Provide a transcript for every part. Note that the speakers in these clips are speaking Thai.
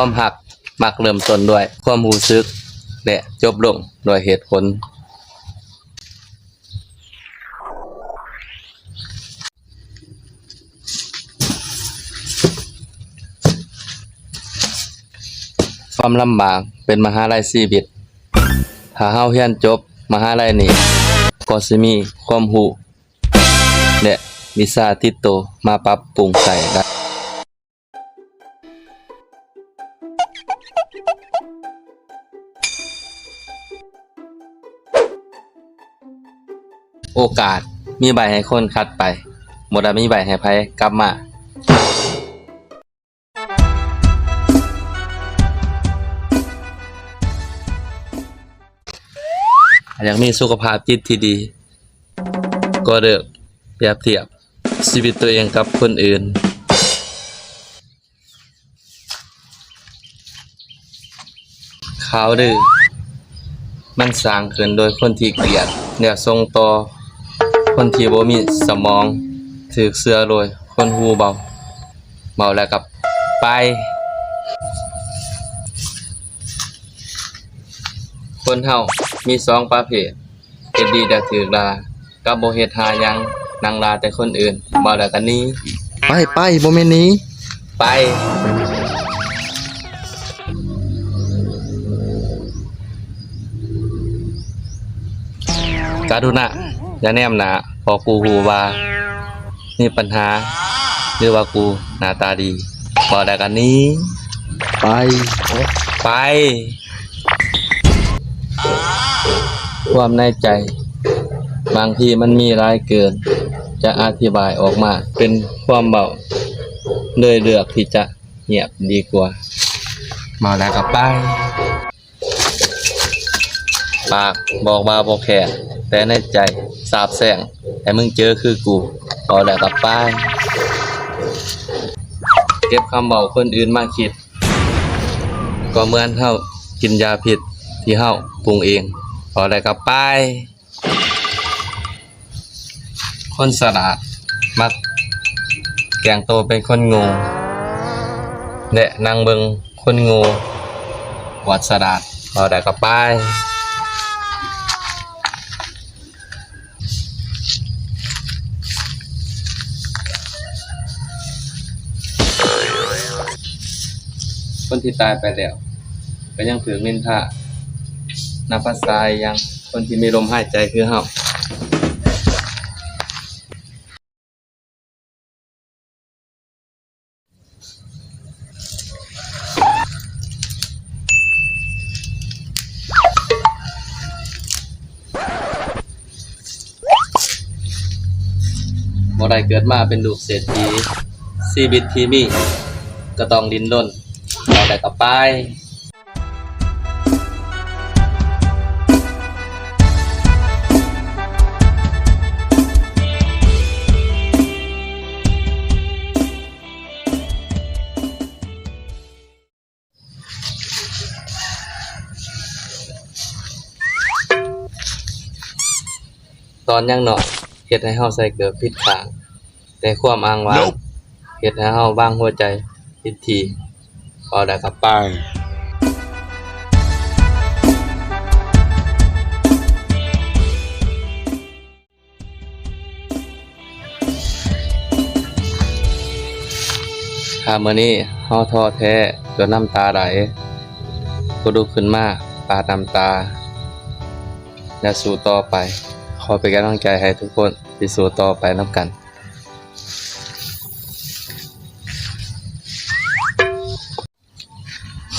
ความหักมักเริ่มต้นด้วย ความรู้สึกและจบลงด้วยเหตุผล ความลำบากเป็นมหาลัยชีวิต ถ้าเฮาเรียนจบมหาลัยนี้ก็สิมีความรู้และวิชาติดตัวมาปรับปรุงใส่ได้ โอกาสมีใบให้คนคัดไปบ่ได้มีใบให้ไผกลับมาอยากมีสุขภาพจิตที่ดี ก็เลือกเปรียบเทียบชีวิตตัวเองกับคนอื่น ขาวดื้อมันสร้างขึ้นโดยคนที่เกลียดเนี่ยส่งต่อ คนที่บ่มีสมองถูกเสือโดยคนหูเบาเบาแล้วกับไปคนเฮามีสองประเภทเฮ็ดดีแต่ถือกลากับบ่เฮ็ดหาหยังนั่งลาแต่คนอื่นบ่แล้วกันนี้ ไปไปบ่แม่นหนี้ ไปการุณา อย่าแนมหนาพอกูหูว่านี่ปัญหาหรือว่ากูหน้าตาดีบ่แล้วกันนี้ ไปไป ความในใจ บางทีมันมีร้ายเกิน จะอธิบายออกมา เป็นความเบาเลยเลือกที่จะเงียบดีกว่าเมาแล้วกับไปปากบอกว่าบ่แค่ แต่ในใจสาบแสงแต่มึงเจอคือกูเมาแล้วกับไปเก็บคำเบาคนอื่นมาคิด ก็เหมือนเฮากินยาพิษที่เฮาปรุงเองพอได้กับไปคนสลาดมักแกล้งโตเป็นคนง่และนางเบิงคนง่วัดสลาดพอได้กับไป คนที่ตายไปแล้วก็ยังถือนินทานับภาษายังคนที่มีลมหายใจคือเฮาบ่ได้เกิดมาเป็นลูกเศรษฐีชีวิตที่มีก็ต้องดิ้นรน เราได้กับไปตอนยังหน่อยเฮ็ดให้เฮาใส่เกือบผิดข้าง แต่ความอ้างว้างเฮ็ดให้เฮาบ้างหัวใจผิดที พอได้กับไปถ้ามื้อนี้เฮาท้อแท้จนน้ำตาไหลก็ลุกขึ้นมาปาดน้ำตาและสู้ต่อไป ขอเป็นกำลังใจให้ทุกคนที่สู้ต่อไปนํกัน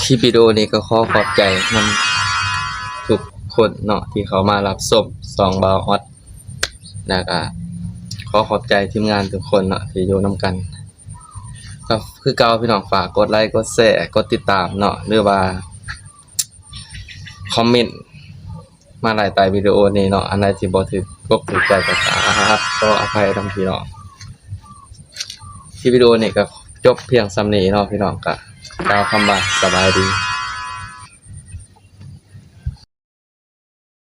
ลิปวิดีโอนี้ก็ขอขอบใจนทุกคนเนาะที่เขามารับชมสองบาวออดแล้วก็ขอขอบใจทีมงานทุกคนเนาะที่อยู่นํกันก็คือเก่าพี่น้องฝากกดไลค์กดแชร์กดติดตามเนาะหรือว่าคอมเมนต์มาหลายตายวิดีโอนี้เนาะอันใดที่บ่ถูกกบถูกใจก็ครับก็อภัยทั้งพี่น้องที่วิดีโอนี้ก็จบเพียงส่ำนีเนาะพี่น้องก็ก ล่าวคำว่าสบายดี